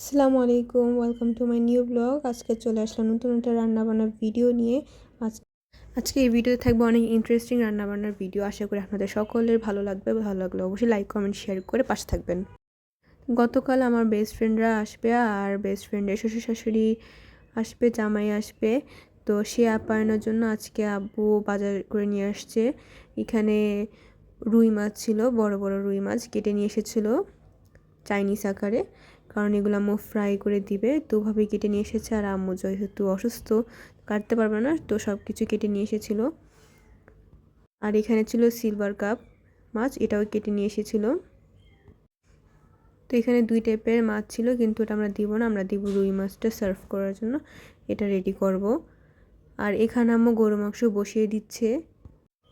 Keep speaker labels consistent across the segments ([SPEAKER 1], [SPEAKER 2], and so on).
[SPEAKER 1] আসসালামু আলাইকুম welcome to my new blog আজকে চলে আসলাম নতুন একটা রান্নাবান্নার ভিডিও নিয়ে। আজ আজকে এই ভিডিওতে থাকবে অনেক ইন্টারেস্টিং রান্নাবান্নার ভিডিও আশা করি আপনাদের সকলের ভালো লাগবে। ভালো লাগলে অবশ্যই লাইক কমেন্ট শেয়ার করে পাশে থাকবেন। গতকাল আমার বেস্ট ফ্রেন্ডরা আসবে আর বেস্ট ফ্রেন্ডের শ্বশুর শাশুড়ি আসবে, জামাই আসবে। তো সে আপ্যায়নের জন্য আজকে আব্বু বাজার করে নিয়ে আসছে। এখানে রুই মাছ ছিল, বড় বড় রুই মাছ কেটে নিয়ে এসেছিল। চাইনিজ আকারে। কারণ এগুলো আম্মু ফ্রাই করে দিবে। তো ওভাবেই কেটে নিয়ে এসেছে। আর আম্মু যেহেতু অসুস্থ, কাটতে পারবে না, তো সব কিছু কেটে নিয়ে এসেছিল। আর এখানে ছিল সিলভার কাপ মাছ, এটাও কেটে নিয়ে এসেছিল। তো এখানে দুই টাইপের মাছ ছিল, কিন্তু এটা আমরা দিব না। আমরা দিব রুই মাছটা সার্ভ করার জন্য। এটা রেডি করব। আর এখানে আম্মু গরু মাংস বসিয়ে দিচ্ছে।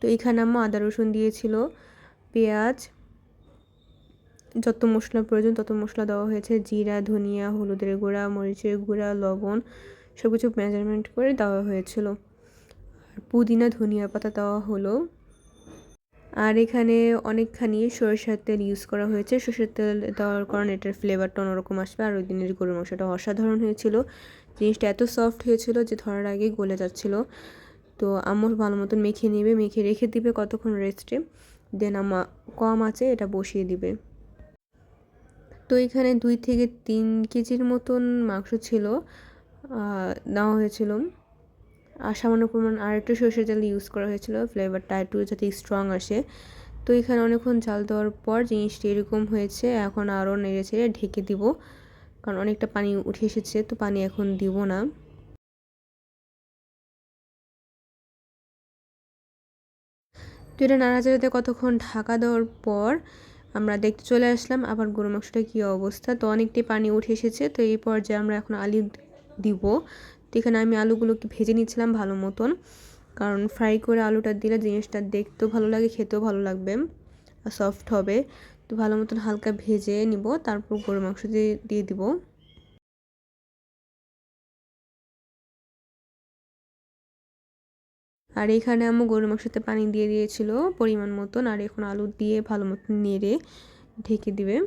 [SPEAKER 1] তো এখানে আম্মু আদা রসুন দিয়েছিল, পেঁয়াজ যত মশলা প্রয়োজন, তত মশলা দেওয়া হয়েছে। জিরা, ধনিয়া, হলুদের গুঁড়া, মরিচের গুঁড়া, লবণ সব কিছু মেজারমেন্ট করে দেওয়া হয়েছিল। আর পুদিনা, ধনিয়া পাতা দেওয়া হলো। আর এখানে অনেকখানি সরষের তেল ইউজ করা হয়েছে। সরষের তেল দেওয়ার কারণে এটার ফ্লেভারটা অন্যরকম আসবে। আর ওই দিনের গরুর মাংসটা অসাধারণ হয়েছিল। জিনিসটা এত সফট হয়েছিল যে ধরার আগে গলে যাচ্ছিল। তো আমার ভালো মতন মেখে নেবে, মেখে রেখে দিবে কতক্ষণ রেস্টে দেন আমা কম আছে, এটা বসিয়ে দিবে। তো এখানে দুই থেকে তিন কেজির মতন মাংস ছিল নেওয়া হয়েছিল। আর সামান্য পরিমাণ আর একটু সর্ষের তেল ইউজ করা হয়েছিল। ফ্লেভারটা একটু যাতে স্ট্রং আসে। তো এখানে অনেকক্ষণ জাল দেওয়ার পর জিনিসটি এরকম হয়েছে, এখন আরও নেড়ে ছেড়ে ঢেকে দিব। কারণ অনেকটা পানি উঠে এসেছে, তো পানি এখন দিব না। তো এটা নাড়াচাড়াতে কতক্ষণ ঢাকা দেওয়ার পর আমরা দেখতে চলে আসলাম, আবার গরু মাংসটা কী অবস্থা? তো অনেকটাই পানি উঠে এসেছে, তো এই পর্যায়ে আমরা এখন আলু দিব। তো এখানে আমি আলুগুলোকে ভেজে নিচ্ছিলাম ভালো মতন, কারণ ফ্রাই করে আলুটা দিলে জিনিসটা দেখতেও ভালো লাগে, খেতেও ভালো লাগবে সফট হবে। তো ভালো মতন হালকা ভেজে নিব, তারপর গরু মাংস দিয়ে দিয়ে দিব। আর এখানে আমি গরু মাংসতে পানি দিয়ে দিয়েছিল পরিমাণ মতন, আর এখন আলু দিয়ে ভালো মতন নেড়ে ঢেকে দিবে।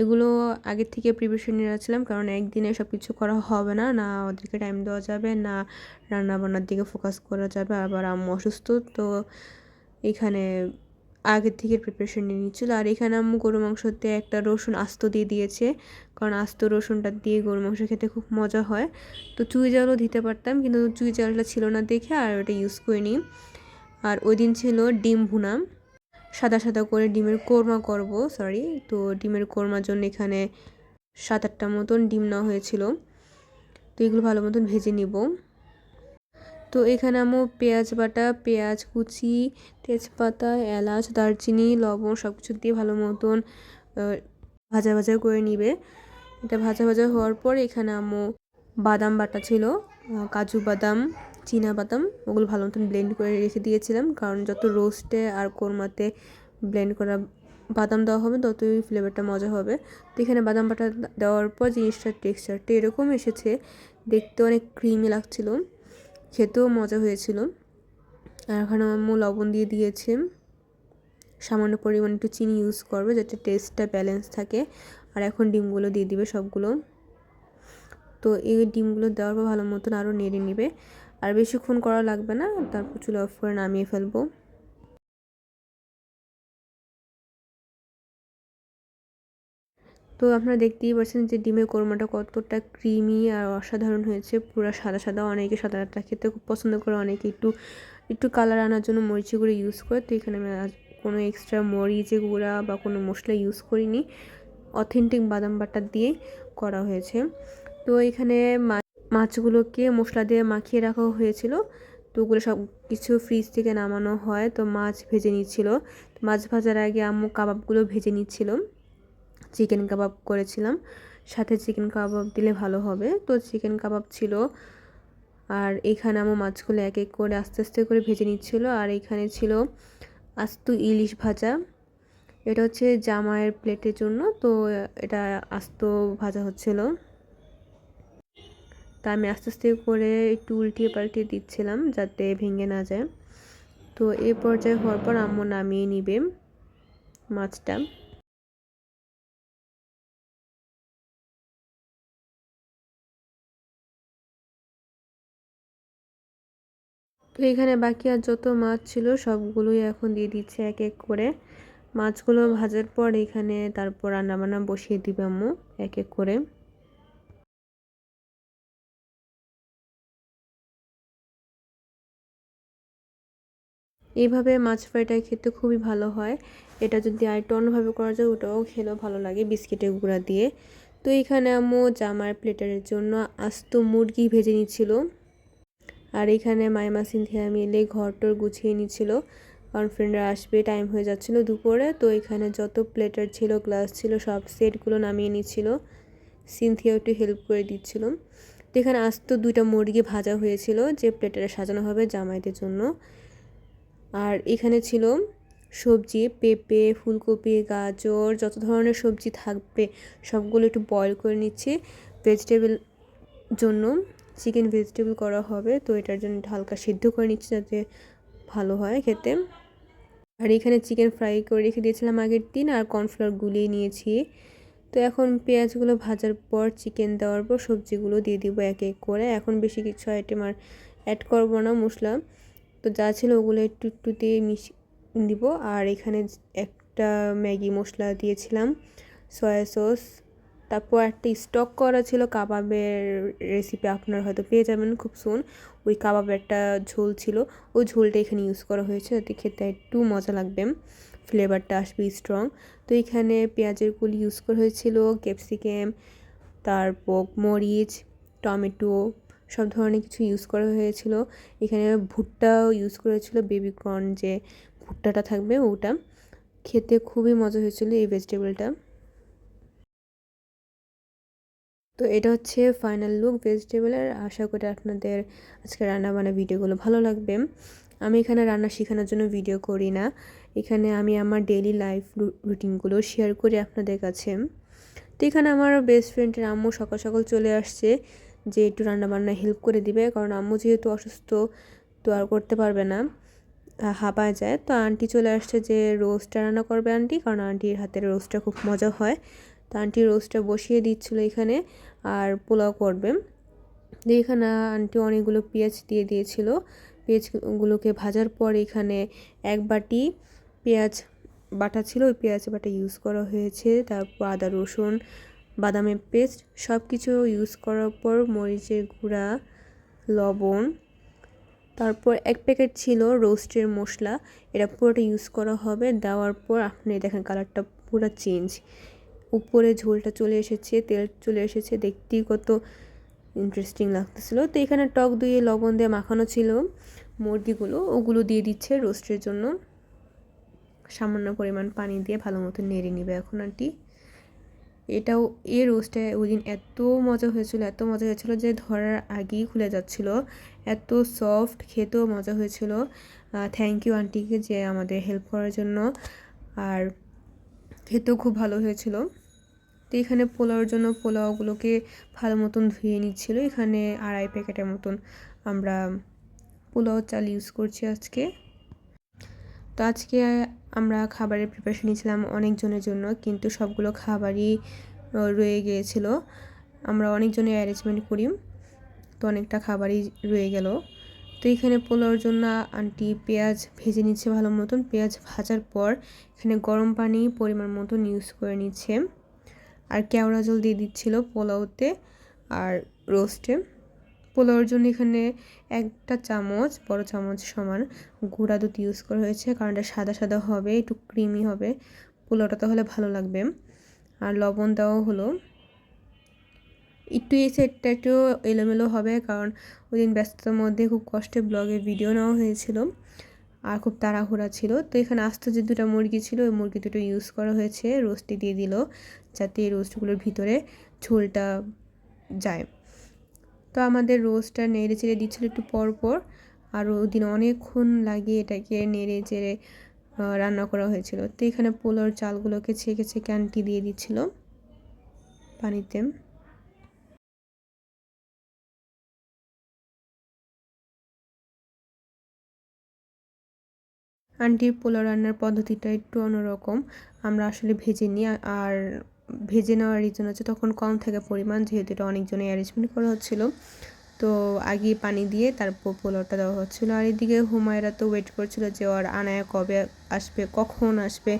[SPEAKER 1] এগুলো আগের থেকে প্রিপারেশন নিয়ে রাখছিলাম, কারণ একদিনে সব কিছু করা হবে না না ওদেরকে টাইম দেওয়া যাবে, না রান্না বান্নার দিকে ফোকাস করা যাবে, আবার আম্মু অসুস্থ, তো এখানে আগের থেকে প্রিপারেশন নিয়ে নিচ্ছিল। আর এখানে আম্মু গরু মাংসতে একটা রসুন আস্ত দিয়ে দিয়েছে। কারণ আস্ত রসুনটা দিয়ে গরু মাংস খেতে খুব মজা হয়। তো চুই জালও দিতে পারতাম, কিন্তু চুই জালটা ছিল না দেখে আর ওটা ইউজ করিনি। আর ওই দিন ছিল ডিম ভুনা সাদা সাদা করে ডিমের কোরমা করব সরি তো ডিমের কোরমার জন্য এখানে সাত আটটা মতন ডিম নেওয়া হয়েছিল। তো এগুলো ভালো মতন ভেজে নিব। তো এখানে আমি পেঁয়াজ বাটা, পেঁয়াজ কুচি, তেজপাতা, এলাচ, দারচিনি, লবণ সব কিছু দিয়ে ভালো মতন ভাজা ভাজা করে নিবে। এটা ভাজা ভাজা হওয়ার পর এখানে আমো বাদাম বাটা ছিল কাজু বাদাম, চীনা বাদাম, ওগুলো ভালো মতন ব্লেন্ড করে রেখে দিয়েছিলাম। কারণ যত রোস্টে আর কোরমাতে ব্লেন্ড করা বাদাম দেওয়া হবে, ততই ফ্লেভারটা মজা হবে। তো এখানে বাদাম বাটা দেওয়ার পর জিনিসটার টেক্সচারটা এরকম এসেছে, দেখতে অনেক ক্রিমি লাগছিল। খেতেও মজা হয়েছিল। আর ওখানে আম্মু লবণ দিয়ে দিয়েছে। সামান্য পরিমাণ একটু চিনি ইউজ করবে যাতে টেস্টটা ব্যালেন্স থাকে। আর এখন ডিমগুলো দিয়ে দিবে সবগুলো। তো এই ডিমগুলো দেওয়ার পর ভালো মতন আরও নেড়ে নেবে। আর বেশিক্ষণ করা লাগবে না, তারপর চুলো অফ করে নামিয়ে ফেলব। তো আপনারা দেখতেই পাচ্ছেন যে ডিমের কোরমাটা কতটা ক্রিমি আর অসাধারণ হয়েছে। পুরো সাদা সাদা, অনেকে সাদাটা খেতে খুব পছন্দ করে, অনেকে একটু একটু কালার আনার জন্য মরিচি গুঁড়ো ইউজ করে। তো এখানে আমি কোনো এক্সট্রা মরিচে গুঁড়া বা কোনো মশলা ইউজ করিনি। অথেন্টিক বাদাম বাটার দিয়ে করা হয়েছে। তো এখানে মাছগুলোকে মশলা দিয়ে মাখিয়ে রাখা হয়েছিল। তো ওগুলো সব কিছু ফ্রিজ থেকে নামানো হয়। তো মাছ ভেজে নিচ্ছিল। মাছ ভাজার আগে আম্মু কাবাবগুলো ভেজে নিচ্ছিল। চিকেন কাবাব করেছিলাম। সাথে চিকেন কাবাব দিলে ভালো হবে। তো চিকেন কাবাব ছিল। আর এখানে আমার মাছগুলো এক এক করে আস্তে আস্তে করে ভেজে নিচ্ছিল। আর এখানে ছিল আস্ত ইলিশ ভাজা। এটা হচ্ছে জামাইয়ের প্লেটের জন্য। তো এটা আস্ত ভাজা হচ্ছিল। তা আমি আস্তে আস্তে করে একটু উল্টিয়ে পাল্টিয়ে দিচ্ছিলাম যাতে ভেঙে না যায়। তো এই পর্যায়ে হওয়ার পর আম্মু নামিয়ে নিবে মাছটা। তো এখানে বাকি আর যত মাছ ছিল সবগুলোই এখন দিয়ে দিচ্ছে এক এক করে। মাছগুলো ভাজার পর এখানে তারপর রান্নাবান্না বসিয়ে দিবে আম্মু এক এক করে। এইভাবে মাছ ফ্রাইটা খেতে খুবই ভালো হয়। এটা যদি আরেকটু অন্যভাবে করা যায়, ওটাও খেলেও ভালো লাগে বিস্কিটের গুঁড়া দিয়ে। তো এখানে আম্মু জামার প্লেটারের জন্য আস্ত মুরগি ভেজে নিচ্ছিল। আর এখানে মাইমা সিনথিয়া মিলে ঘর টর গুছিয়ে নিচ্ছিল। কারণ ফ্রেন্ডরা আসবে টাইম হয়ে যাচ্ছিল দুপুরে, তো এখানে যত প্লেটার ছিল গ্লাস ছিল, সব সেটগুলো নামিয়ে নিচ্ছিল। সিনথিয়া একটু হেল্প করে দিচ্ছিল। তো এখানে আস্ত দুইটা মুরগি ভাজা হয়েছিল যে প্লেটারে সাজানো হবে জামাইদের জন্য। আর এখানে ছিল সবজি, পেঁপে, ফুলকপি, গাজর, যত ধরনের সবজি থাকবে, সবগুলো একটু বয়ল করে নিচ্ছি। ভেজিটেবল জন্য চিকেন ভেজিটেবল করা হবে, তো এটার জন্য হালকা সিদ্ধ করে নিচ্ছি যাতে ভালো হয় খেতে। আর এখানে চিকেন ফ্রাই করে রেখে দিয়েছিলাম আগের দিন, আর কর্নফ্লাওয়ার গুলিয়ে নিয়েছি। তো এখন পেঁয়াজগুলো ভাজার পর চিকেন দেওয়ার পর সবজিগুলো দিয়ে দিব এক এক করে। এখন বেশি কিছু আইটেম আর অ্যাড করব না মশলা। তো যা ছিল ওগুলো একটু একটু দিয়ে মিশ দিব। আর এখানে একটা ম্যাগি মশলা দিয়েছিলাম সয়া সস তারপর একটা স্টক করা ছিল, কাবাবের রেসিপি আপনারা হয়তো পেয়ে যাবেন খুব সুন ওই কাবাবের একটা ঝোল ছিল, ওই ঝোলটা এখানে ইউজ করা হয়েছে যাতে খেতে একটু মজা লাগবে। ফ্লেভারটা আসবে স্ট্রং তো এখানে পেঁয়াজের কুল ইউজ করা হয়েছিল ক্যাপসিকাম তারপর মরিচ, টমেটো, সব ধরনের কিছু ইউজ করা হয়েছিল। এখানে ভুট্টাও ইউজ করেছিল বেবি কর্ন যে ভুট্টাটা থাকবে ওটা। খেতে খুবই মজা হয়েছিল এই ভেজিটেবলটা তো এটা হচ্ছে ফাইনাল লুক ভেজিটেবলের আশা করি আপনাদের আজকে রান্না বান্না ভিডিওগুলো ভালো লাগবে। আমি এখানে রান্না শেখানোর জন্য ভিডিও করি না। এখানে আমি আমার ডেইলি লাইফ রুটিনগুলো শেয়ার করি আপনাদের কাছে। তো এখানে আমার বেস্ট ফ্রেন্ডের আম্মু সকাল সকাল চলে আসছে যে একটু রান্নাবান্না হেল্প করে দিবে। কারণ আম্মু যেহেতু অসুস্থ, তো আর করতে পারবে না হাঁপায় যায়। তো আন্টি চলে আসছে যে রোস্টটা রান্না করবে আন্টি কারণ আন্টির হাতের রোস্টটা খুব মজা হয়। তো আন্টি রোস্টটা বসিয়ে দিচ্ছিল এখানে আর পোলাও করবে। দিয়ে এখানে আন্টি অনেকগুলো পেঁয়াজ দিয়ে দিয়েছিল। পেঁয়াজগুলোকে ভাজার পর এখানে এক বাটি পেঁয়াজ বাটা ছিল, ওই পেঁয়াজ বাটা ইউজ করা হয়েছে। তারপর আদা, রসুন, বাদামের পেস্ট সব কিছু ইউজ করার পর মরিচের গুঁড়া, লবণ, তারপর এক প্যাকেট ছিল রোস্টের মশলা। এটা পুরোটা ইউজ করা হবে। দেওয়ার পর আপনি দেখেন কালারটা পুরো চেঞ্জ উপরে ঝোলটা চলে এসেছে, তেল চলে এসেছে, দেখতেই কত ইন্টারেস্টিং লাগতেছিল। তো এখানে টক দিয়ে লবণ দিয়ে মাখানো ছিল। মুরগিগুলো ওগুলো দিয়ে দিচ্ছে রোস্টের জন্য। সামান্য পরিমাণ পানি দিয়ে ভালো মতো নেড়ে নিবে এখন আন্টি। এটাও, এ রোস্টে ওই দিন এত মজা হয়েছিল, এত মজা হয়েছিল যে ধরার আগেই খুলে যাচ্ছিল। এত সফট খেতেও মজা হয়েছিল। থ্যাংক ইউ আন্টিকে যে আমাদের হেল্প করার জন্য। আর খেতেও খুব ভালো হয়েছিল। তো এখানে পোলাওর জন্য পোলাওগুলোকে ভালো মতন ধুয়ে নিচ্ছিল। এখানে আড়াই প্যাকেটের মতন আমরা পোলাও চাল ইউজ করছি আজকে। তো আজকে আমরা খাবারের প্রিপারেশন নিয়েছিলাম অনেকজনের জন্য, কিন্তু সবগুলো খাবারই রয়ে গিয়েছিল। আমরা অনেকজনের অ্যারেঞ্জমেন্ট করি, তো অনেকটা খাবারই রয়ে গেল। তো এখানে পোলাওর জন্য আন্টি পেঁয়াজ ভেজে নিচ্ছে ভালো মতন। পেঁয়াজ ভাজার পর এখানে গরম পানি পরিমাণ মতন ইউজ করে নিচ্ছে। আর কেওড়া জল দিয়ে দিচ্ছিল পোলাওতে আর রোস্টে। পোলাওর জন্য এখানে একটা চামচ, বড় চামচ সমান গুঁড়া দুধ ইউজ করা হয়েছে, কারণ এটা সাদা সাদা হবে, একটু ক্রিমি হবে। পোলাওটা তাহলে ভালো লাগবে। আর লবণ দেওয়া হলো। একটু এই সেটটা একটু এলোমেলো হবে, কারণ ওই দিন ব্যস্ততার মধ্যে খুব কষ্টে ব্লগে ভিডিও নেওয়া হয়েছিল। আর খুব তাড়াহুড়া ছিল। তো এখানে আস্ত যে দুটো মুরগি ছিল, ওই মুরগি দুটো ইউজ করা হয়েছে। রোস্টে দিয়ে দিল, যাতে এই রোস্টগুলোর ভিতরে ঝোলটা যায়। তো আমাদের রোস্টটা নেড়ে চেড়ে দিচ্ছিল একটু পর পর। আর ওদিন অনেকক্ষণ লাগিয়ে এটাকে নেড়ে চেড়ে রান্না করা হয়েছিল। তো এখানে পোলোর চালগুলোকে ছেঁকে ছেঁকে আন্টি দিয়ে দিচ্ছিল পানিতে। আন্টির পোলাও রান্নার পদ্ধতিটা একটু অন্যরকম। আমরা আসলে ভেজে নিই আর ভেজে নেওয়ার রিজন হচ্ছে তখন কম থাকে পরিমাণ, যেহেতু এটা অনেকজনের অ্যারেঞ্জমেন্ট করা হচ্ছিল। তো আগে পানি দিয়ে তারপর পোলাওটা দেওয়া হচ্ছিল। আর এদিকে হুমায়রা তো ওয়েট করছিল যে ওর আনায়া কবে আসবে, কখন আসবে,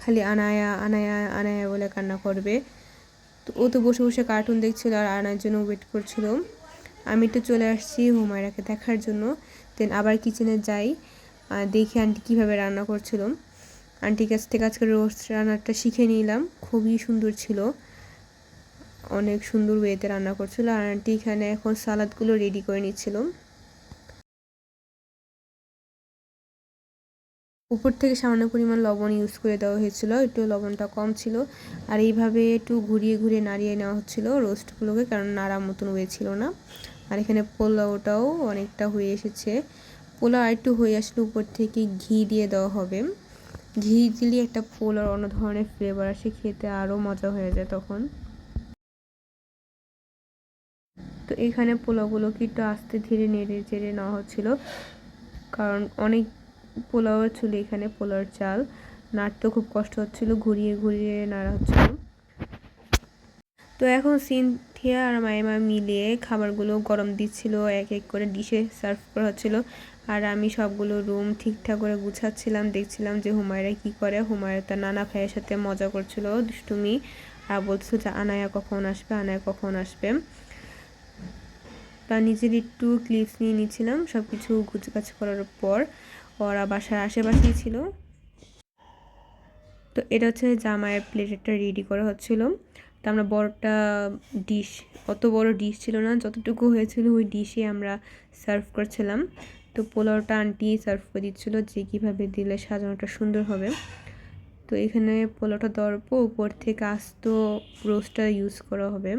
[SPEAKER 1] খালি আনায়া আনায়া আনায়া বলে কান্না করবে। তো ও তো বসে বসে কার্টুন দেখছিল আর আনার জন্য ওয়েট করছিল। আমি তো চলে আসছি হুমায়রাকে দেখার জন্য দেন আবার কিচেনে যাই। দেখি আন্টি কীভাবে রান্না করছিল। আন্টির কাছ থেকে আজকে রোস্ট রান্নাটা শিখে নিলাম। খুবই সুন্দর ছিল। অনেক সুন্দর ওয়েতে রান্না করছিল। আর আন্টি এখানে এখন সালাদগুলো রেডি করে নিচ্ছিল। উপর থেকে সামান্য পরিমাণ লবণ ইউজ করে দেওয়া হয়েছিল। একটু লবণটা কম ছিল। আর এইভাবে একটু ঘুরিয়ে ঘুরিয়ে নাড়িয়ে নেওয়া হচ্ছিল রোস্টগুলোকে, কারণ নাড়ার মতন হয়ে ছিল না। আর এখানে পোলাওটাও অনেকটা হয়ে এসেছে। পোলাও আর একটু হয়ে আসলে উপর থেকে ঘি দিয়ে দেওয়া হবে। ঘি দিলে একটা পোলার অন্য ধরনের ফ্লেভার আসে, খেতে আরও মজা হয়ে যায় তখন। তো এখানে পোলাওগুলোকে একটু আস্তে ধীরে নেড়ে চেড়ে নেওয়া হচ্ছিল। কারণ অনেক পোলাও ছিল এখানে, পোলাওর চাল। নাড়তে খুব কষ্ট হচ্ছিল, ঘুরিয়ে ঘুরিয়ে নাড়া হচ্ছিল। তো এখন সিনথিয়া আর মায়েমা মিলিয়ে খাবারগুলো গরম দিচ্ছিল, এক এক করে ডিশে সার্ভ করা হচ্ছিল। আর আমি সবগুলো রুম ঠিকঠাক করে গুছাচ্ছিলাম, দেখছিলাম যে হুমায়রা কি করে। হুমায়রা তার নানা ভাইয়ের সাথে মজা করছিল দুষ্টুমি। আর বলছিল যে, আনায়া কখন আসবে? আনায়া কখন আসবে? তা নিজের একটু ক্লিপস নিয়ে নিচ্ছিলাম সব কিছু গুছগাছ করার পর ওরা বাসার আশেপাশেই ছিল। তো এটা হচ্ছে জামাইয়ের প্লেটেরটা রেডি করা হচ্ছিল। তো আমরা বড়টা ডিশ অত বড় ডিশ ছিল না, যতটুকু হয়েছিল ওই ডিশে আমরা সার্ভ করছিলাম। তো পোলাওটা আন্টি সার্ভ করে দিচ্ছিল যে কীভাবে দিলে সাজানোটা সুন্দর হবে। তো এখানে পোলাওটা দেওয়ার পর উপর থেকে আস্ত রোস্টটা ইউজ করা হবে।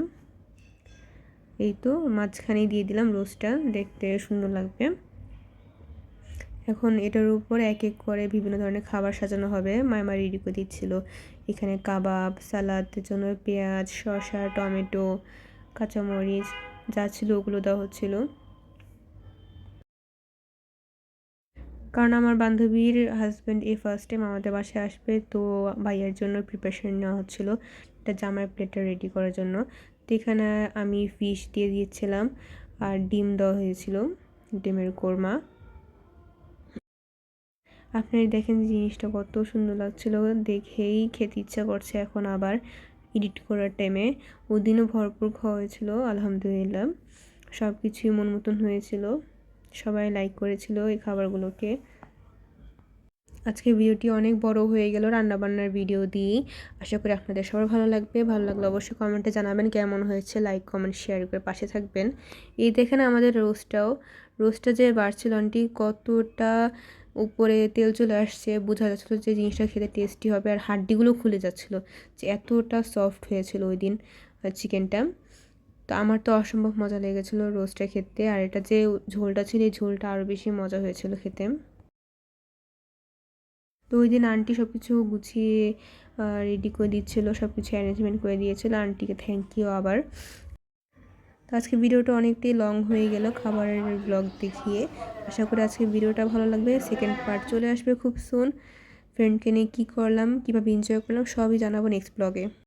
[SPEAKER 1] এই তো মাঝখানে দিয়ে দিলাম রোস্টটা, দেখতে সুন্দর লাগবে। এখন এটার উপর এক এক করে বিভিন্ন ধরনের খাবার সাজানো হবে। মায়মা রেডি করে দিচ্ছিল এখানে কাবাব সালাদের জন্য পেঁয়াজ, শসা, টমেটো, কাঁচামরিচ যা ছিল ওগুলো দেওয়া হচ্ছিল। কারণ আমার বান্ধবীর হাজব্যান্ড এই ফার্স্ট টাইম আমাদের বাসায় আসবে, তো ভাইয়ের জন্য প্রিপারেশন নেওয়া হচ্ছিল। একটা জামার প্লেটটা রেডি করার জন্য। তো এখানে আমি ফিশ দিয়ে দিয়েছিলাম আর ডিম দেওয়া হয়েছিল, ডিমের কোরমা। আপনারা দেখেন জিনিসটা কত সুন্দর লাগছিল, দেখেই খেতে ইচ্ছা করছে এখন আবার এডিট করার টাইমে ওদিনও ভরপুর খাওয়া হয়েছিল, আলহামদুলিল্লাহ। সব কিছুই মন মতন হয়েছিল। সবাই লাইক করেছিল এই খাবারগুলোকে। আজকে ভিডিওটি অনেক বড় হয়ে গেল রান্নাবান্নার ভিডিও দিয়েই। আশা করি আপনাদের সবার ভালো লাগবে। ভালো লাগলে অবশ্যই কমেন্টে জানাবেন কেমন হয়েছে। লাইক কমেন্ট শেয়ার করে পাশে থাকবেন। এই দেখেন আমাদের রোস্টটাও রোস্টটা যে বাড়ছিল আন্টি কতটা উপরে তেল চলে আসছে, বোঝা যাচ্ছিল যে জিনিসটা খেতে টেস্টি হবে আর হাড্ডিগুলো খুলে যাচ্ছিল যে এতটা সফট হয়েছিল ওই দিন চিকেনটা তো আমার তো অসম্ভব মজা লেগেছিলো রোস্টটা খেতে। আর এটা যে ঝোলটা ছিল, এই ঝোলটা আরও বেশি মজা হয়েছিল খেতে। তো ওই দিন আন্টি সব কিছু গুছিয়ে রেডি করে দিচ্ছিল সব কিছু অ্যারেঞ্জমেন্ট করে দিয়েছিলো। আন্টিকে থ্যাংক ইউ আবার। তো আজকে ভিডিওটা অনেকটাই লং হয়ে গেল খাবারের ব্লগ দেখিয়ে। আশা করি আজকে ভিডিওটা ভালো লাগবে। সেকেন্ড পার্ট চলে আসবে খুব সুন ফ্রেন্ডকে নিয়ে কী করলাম, কীভাবে এনজয় করলাম, সবই জানাব নেক্সট ব্লগে